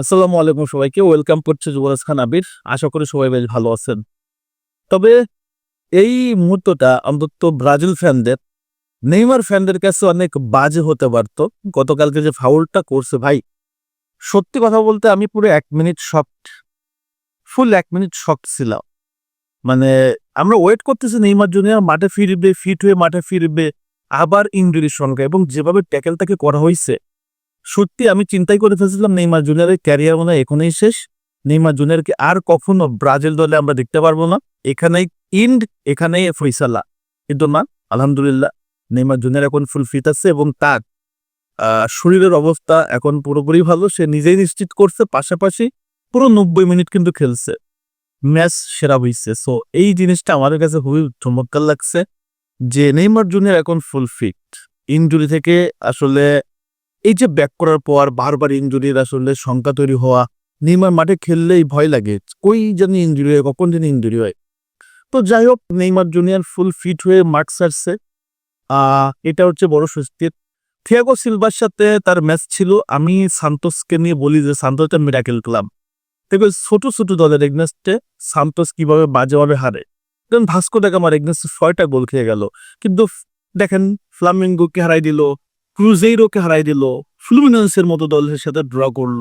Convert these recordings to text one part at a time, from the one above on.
আসসালামু আলাইকুম সবাইকে, ওয়েলকাম করছে যুবরাজ খান আবির। আশা করি সবাই বেশ ভালো আছেন। তবে এই মুহূর্তটা অন্তত ব্রাজিল ফ্যানদের, নেইমার ফ্যানদের কাছে অনেক বাজে হতে পারত। গতকালকে যে ফাউলটা করছে, ভাই, সত্যি কথা বলতে আমি পুরো এক মিনিট শক্ট ফুল এক মিনিট শক্ট ছিলাম। মানে আমরা ওয়েট করতেছি নেইমার জুনিয়র মাঠে ফিরবে ফিট হয়ে মাঠে ফিরবে, আবার ইঞ্জুরির সংখ্যা এবং যেভাবে ট্যাকেলটাকে করা হয়েছে সত্যি আমি চিন্তাই করে ফেলছিলাম নেইমার জুনিয়রের ক্যারিয়ার মনে হয় এখানেই শেষ। নেইমার জুনিয়রকে আর কখনো ব্রাজিল দলে আমরা দেখতে পারব না। এখানেই ইন্ড এখানেই ফৈসালা কিন্তু না, আলহামদুলিল্লাহ, নেইমার জুনিয়র এখন ফুল ফিট আছে এবং তার শরীরের অবস্থা এখন পুরোপুরি ভালো। সে নিজেই নিশ্চিত করছে, পাশাপাশি পুরো নব্বই মিনিট কিন্তু খেলছে। ম্যাচ সেরা হইছে। সো এই জিনিসটা আমাদের কাছে খুবই চমৎকার লাগছে যে নেইমার জুনিয়র এখন ফুল ফিট ইনজুরি থেকে আসলে এই যে ব্যাক করার পর বারবার ইঞ্জুরির আসলে শঙ্কা তৈরি হওয়া নেইমার মাঠে খেললেই ভয় লাগে কই জানি ইঞ্জুরি হয় কখন জানি ইঞ্জুরি হয়। তো যাই হোক নেইমার জুনিয়র ফুল ফিট হয়ে মাঠ আহ, এটা হচ্ছে বড় স্বস্তির থিয়াগো সিলভার সাথে তার ম্যাচ ছিল আমি সান্তোসকে নিয়ে বলি যে সান্তোস একটা মিরাকেল ক্লাব দেখবে ছোট ছোট দলের এগনেস্টে সান্তোস কীভাবে বাজেভাবে হারে। ভাস্কো দেখা আমার এগনেস্টে ছয়টা গোল খেয়ে গেল। কিন্তু দেখেন ফ্লামিঙ্গোকে হারাই দিল ক্রুজেইরোকে হারাই দিল ফ্লুমিনেন্সের মতো দলের সাথে ড্র করল।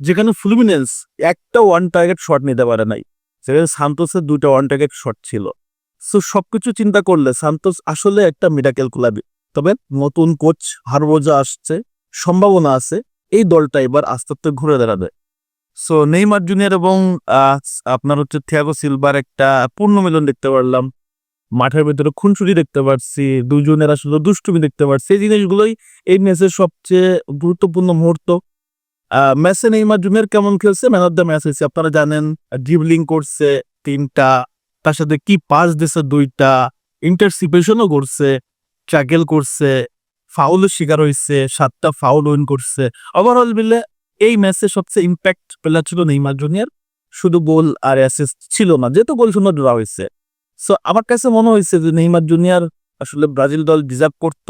যেখানে ফ্লুমিনেন্স একটা ওয়ান টার্গেট শট নিতে পারে নাই। সেখানে সান্তোসের দুটো ওয়ান টার্গেট শট ছিল। সো সবকিছু চিন্তা করলে সান্তোস আসলে একটা মিরাকেল ক্লাবই তবে নতুন কোচ হারবোজা আসছে, সম্ভাবনা আছে, এই দলটা এবার আস্তে আস্তে ঘুরে দাঁড়াবে। সো নেইমার জুনিয়র এবং আপনার হচ্ছে থিয়াগো সিলভার একটা পূর্ণ মিলন দেখতে পারলাম। মাঠের ভেতরে খুনসুটি দেখতে পারছি দুজনের আসলে দুষ্টুমি দেখতে পারছি। এই জিনিসগুলোই এই ম্যাচের সবচেয়ে গুরুত্বপূর্ণ মুহূর্ত। ম্যাচে নেইমার জুনিয়র কেমন খেলছে? ম্যান অফ দ্য ম্যাচ হয়েছে। আপনারা জানেন ড্রিবলিং করছে তিনটা, তার সাথে কি পাস দিছে দুইটা ইন্টারসিপেশনও করছে ট্র্যাকেল করছে ফাউলের শিকার হয়েছে, সাতটা ফাউল উইন করছে। ওভারঅল মিলে এই ম্যাচে সবচেয়ে ইম্প্যাক্ট প্লেয়ার ছিল নেইমার জুনিয়র। শুধু গোল আর অ্যাসিস্ট ছিল না, যেহেতু গোল শূন্য ড্রা হয়েছে। সো আমার কাছে মনে হয়েছে যে নেইমার জুনিয়র আসলে ব্রাজিল দল ডিজার্ভ করত।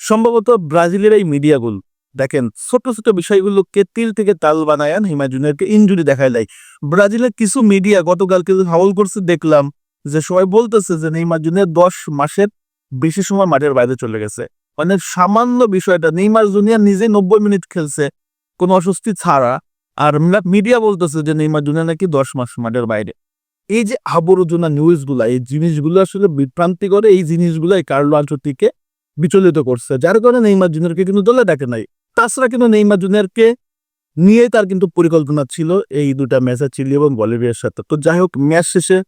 সম্ভবত ব্রাজিলের এই মিডিয়াগুলো, দেখেন, ছোট ছোট বিষয়গুলোকে তিল থেকে তাল বানায় নেইমার জুনিয়রকে ইঞ্জুরি দেখায় দেয় ব্রাজিলের কিছু মিডিয়া গতকালকে যে ফাউল করছে, দেখলাম যে সবাই বলতেছে যে নেইমার জুনিয়র দশ মাসের বেশি সময় মাঠের বাইরে চলে গেছে। মানে সামান্য বিষয়টা, নেইমার জুনিয়র নিজে নব্বই মিনিট খেলছে, কোনো অস্বস্তি ছাড়া। আর মিডিয়া বলতেছে যে নেইমার জুনিয়র নাকি দশ মাস মাঠের বাইরে। এই যে আবর্জনা নিউজগুলা এই জিনিসগুলো আসলে বিভ্রান্তি করে এই জিনিসগুলো এই কার্লো আঞ্চতিকে বিচলিত করছে। যার কারণে নেইমার জুনিয়রকে কিন্তু দলে ডাকে নাই। তাছাড়া কিন্তু নেইমার জুনিয়রকে নিয়ে তার কিন্তু পরিকল্পনা ছিল এই দুটা ম্যাচে চিলি এবং বলিভিয়ার সাথে। তো যাই হোক ম্যাচ শেষে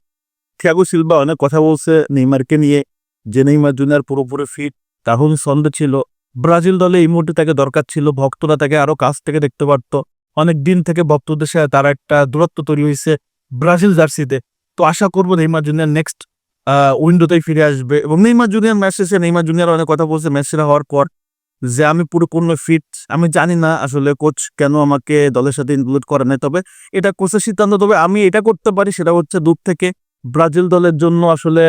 থিয়াগো সিলভা অনেক কথা বলছে নেইমারকে নিয়ে, যে নেইমার জুনিয়র পুরোপুরি ফিট রাহুল সন্দেহ ছিল। ব্রাজিল দলে এই মুহূর্তে তাকে দরকার ছিল, ভক্তরা তাকে আরও কাছ থেকে দেখতে পারতো। অনেক দিন থেকে ভক্তদের সাথে তার একটা দূরত্ব তৈরি হয়েছে ব্রাজিল জার্সিতে। তো আশা করব নেইমার জুনিয়ার নেক্সট উইন্ডোতেই ফিরে আসবে এবং নেইমার জুনিয়ার ম্যাচ শেষে নেইমার জুনিয়ার অনেক কথা বলছে ম্যাচ সেরা হওয়ার পর যে আমি পুরোপূর্ণ ফিট আমি জানি না আসলে কোচ কেন আমাকে দলের সাথে ইনক্লুড করে নাই। তবে এটা কোচের সিদ্ধান্ত তবে আমি এটা করতে পারি সেটা হচ্ছে দূর থেকে ব্রাজিল দলের জন্য আসলে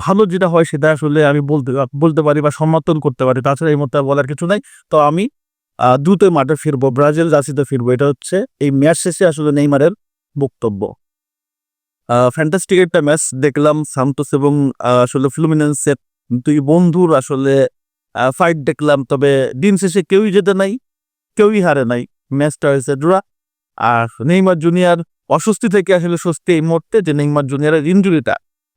ভালো যেটা হয় সেটা আসলে আমি বলতে বলতে পারি বা সমর্থন করতে পারি। তাছাড়া এই মধ্যে বলার কিছু নাই। তো আমি আহ, দ্রুতই মাঠে ফিরবো ব্রাজিল জার্সিতে ফিরবো। এটা হচ্ছে এই ম্যাচ শেষে আসলে নেইমারের বক্তব্য। ফ্যান্টাস্টিক একটা ম্যাচ দেখলাম সান্তোস এবং আসলে ফ্লুমিনেন্সের দুই বন্ধুর আসলে ফাইট দেখলাম। তবে দিন শেষে কেউই যেতে নাই, কেউই হারে নাই ম্যাচটা হয়েছে ড্রা। আর নেইমার জুনিয়র অস্বস্তি থেকে আসলে স্বস্তি এই মুহূর্তে যে নেইমার জুনিয়রের ইঞ্জুরিটা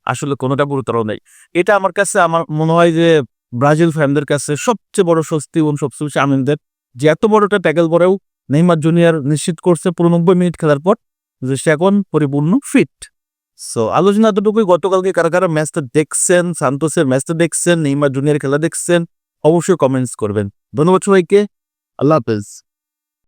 আসলে কোনোটা গুরুতর নেই। এটা আমার কাছে, আমার মনে হয় যে ব্রাজিল ফ্যানদের কাছে সবচেয়ে বড় স্বস্তি এবং সবচেয়ে বেশি আনন্দের যে এত বড়টা ট্যাকেল পরেও নেইমার জুনিয়র নিশ্চিত করছে পুরো মিনিট খেলার পর যে সে এখন পরিপূর্ণ ফিট সো আলোচনা এতটুকুই। গতকালকে কারা কারা ম্যাচটা দেখছেন, সান্তোসের ম্যাচটা দেখছেন, নেইমার জুনিয়র খেলা দেখছেন, অবশ্যই কমেন্টস করবেন। ধন্যবাদ সবাইকে। আল্লাহ হাফেজ।